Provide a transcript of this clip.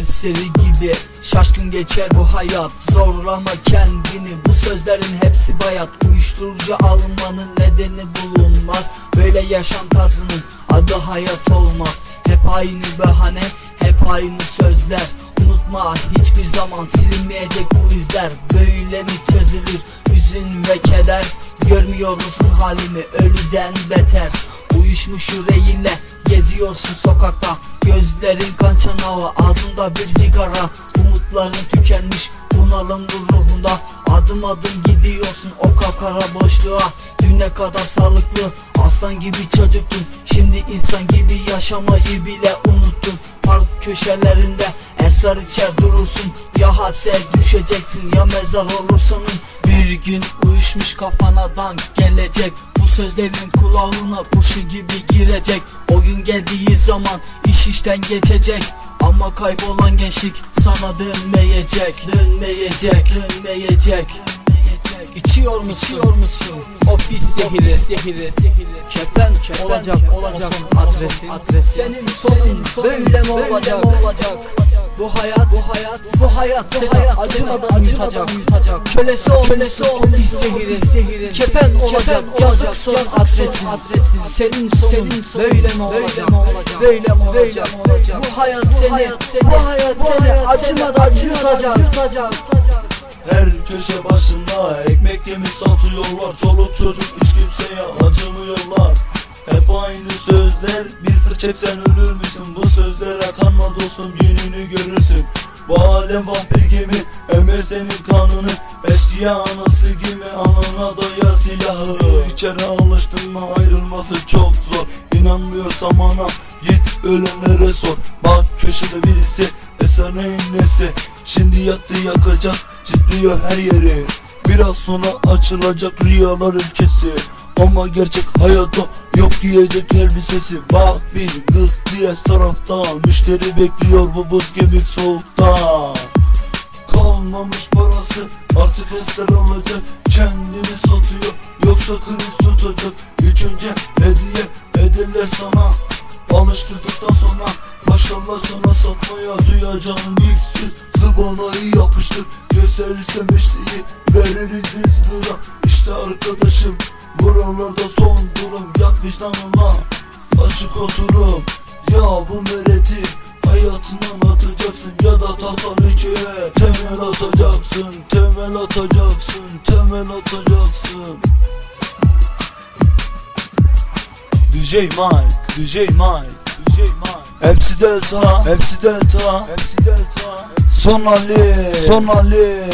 eseri gibi Şaşkın geçer bu hayat. Zorlama kendini Bu sözlerin hepsi bayat. Uyuşturucu almanın nedeni bulunmaz. Böyle yaşam tarzının adı hayat olmaz. Hep aynı bahane Hep aynı sözler. Unutma hiçbir zaman silinmeyecek bu izler. Böyle mi çözülür? Hüzün ve keder. Görmüyor musun halimi? Ölüden beter Uyuşmuş yüreğinle geziyorsun sokakta. Gözlerin kan çanağı ağzında bir cigara Umutların tükenmiş bunalım bu ruhunda. Adım adım gidiyorsun o kapkara boşluğa. Düne kadar sağlıklı aslan gibi çocuktun. Şimdi insan gibi yaşamayı bile unuttun. Park köşelerinde esrar içer durursun. Ya hapse düşeceksin ya mezar olursun. Bir gün uyuşmuş kafana dank gelecek sözlerin kulağına kurşun gibi girecek. O gün geldiği zaman iş işten geçecek. Ama kaybolan gençlik sana dönmeyecek Dönmeyecek, dönmeyecek İçiyor musun? İçiyor musun? O pis zehiri, zehiri. Kefen, kefen olacak, olacak adresin. adresin. Senin sonun, böyle mi olacak? olacak? Bu hayat, bu hayat, bu hayat, bu hayat acımadan yutacak, yutacak. Kölesi ol, kölesi ol, pis zehiri, zehiri. Kefen olacak, yazık son adresin. adresin. Senin sonun, böyle mi olacak? Böyle mi olacak? Bu hayat seni, bu hayat seni acımadan yutacak, yutacak. Her köşe başında ekmek yemiş satıyorlar. Çoluk çocuk hiç kimseye acımıyorlar. Hep aynı sözler bir fır çeksen ölür müsün? Bu sözlere kanma dostum gününü görürsün. Bu alem vampir gibi emer senin kanını Eşkıya anası gibi anana dayar silahı. İçeri alıştın mı ayrılması çok zor. İnanmıyorsan bana git ölenlere sor. Bak köşede birisi eserin nesi? Şimdi yattı yakacak titriyor her yeri. Biraz sonra açılacak rüyalar ülkesi. Ama gerçek hayatta yok diyecek elbisesi. Bak bir kız diye tarafta Müşteri bekliyor bu buz gibi soğukta. Kalmamış parası artık eser alacak. Kendini satıyor yoksa kriz tutacak. İlk önce hediye ederler sana. Alıştırdıktan sonra Başlarlar sana satmaya duyacağın ilk söz Zıbanayı meşteyi Veririz biz buna. İşte arkadaşım Buralarda son durum. Yak vicdanına Açık oturum. Ya bu mereti Hayatından atacaksın ya da tahta ülkeye Temel atacaksın Temel atacaksın Temel atacaksın. DJ Mike DJ Mike DJ Mike. Hepsi delta Hepsi delta Hepsi delta. Son Ali Son Ali